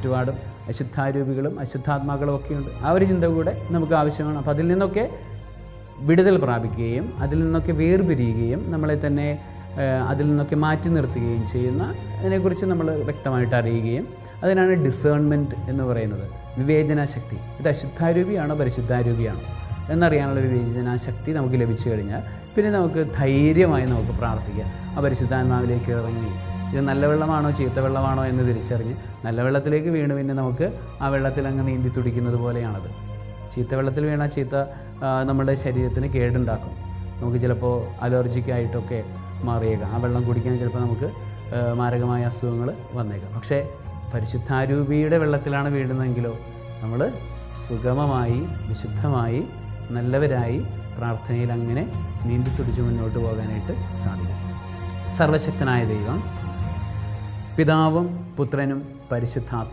ചുറ്റുപാടും അശുദ്ധാരൂപികളും അശുദ്ധാത്മാക്കളും ഒക്കെയുണ്ട്. ആ ഒരു ചിന്ത കൂടെ നമുക്ക് ആവശ്യമാണ്. അപ്പോൾ അതിൽ നിന്നൊക്കെ വിടുതൽ പ്രാപിക്കുകയും അതിൽ നിന്നൊക്കെ വേർപിരിയുകയും നമ്മളെ തന്നെ അതിൽ നിന്നൊക്കെ മാറ്റി നിർത്തുകയും ചെയ്യുന്ന അതിനെക്കുറിച്ച് നമ്മൾ വ്യക്തമായിട്ട് അറിയുകയും അതിനാണ് ഡിസേൺമെന്റ് എന്ന് പറയുന്നത്. വിവേചനാശക്തി. ഇത് അശുദ്ധാരൂപിയാണോ പരിശുദ്ധാരൂപിയാണോ എന്നറിയാനുള്ള വിവേചനാശക്തി നമുക്ക് ലഭിച്ചു കഴിഞ്ഞാൽ പിന്നെ നമുക്ക് ധൈര്യമായി നമുക്ക് പ്രാർത്ഥിക്കാം. ആ പരിശുദ്ധാത്മാവിലേക്ക് ഇറങ്ങി ഇത് നല്ല വെള്ളമാണോ ചീത്ത വെള്ളമാണോ എന്ന് തിരിച്ചറിഞ്ഞ് നല്ല വെള്ളത്തിലേക്ക് വീണ് പിന്നെ നമുക്ക് ആ വെള്ളത്തിൽ അങ്ങ് നീന്തി തുടിക്കുന്നത് പോലെയാണത്. ചീത്ത വെള്ളത്തിൽ വീണ ചീത്ത നമ്മുടെ ശരീരത്തിന് കേടുണ്ടാക്കും. നമുക്ക് ചിലപ്പോൾ അലർജിക്കായിട്ടൊക്കെ മാറിയേക്കാം. ആ വെള്ളം കുടിക്കാൻ ചിലപ്പോൾ നമുക്ക് മാരകമായ അസുഖങ്ങൾ വന്നേക്കാം. പക്ഷേ പരിശുദ്ധാരൂപിയുടെ വെള്ളത്തിലാണ് വീഴുന്നതെങ്കിലോ നമ്മൾ സുഗമമായി വിശുദ്ധമായി നല്ലവരായി പ്രാർത്ഥനയിൽ അങ്ങനെ നീന്തി തുടിച്ച് മുന്നോട്ട് പോകാനായിട്ട് സാധിക്കും. സർവശക്തനായ ദൈവം പിതാവും പുത്രനും പരിശുദ്ധാത്മ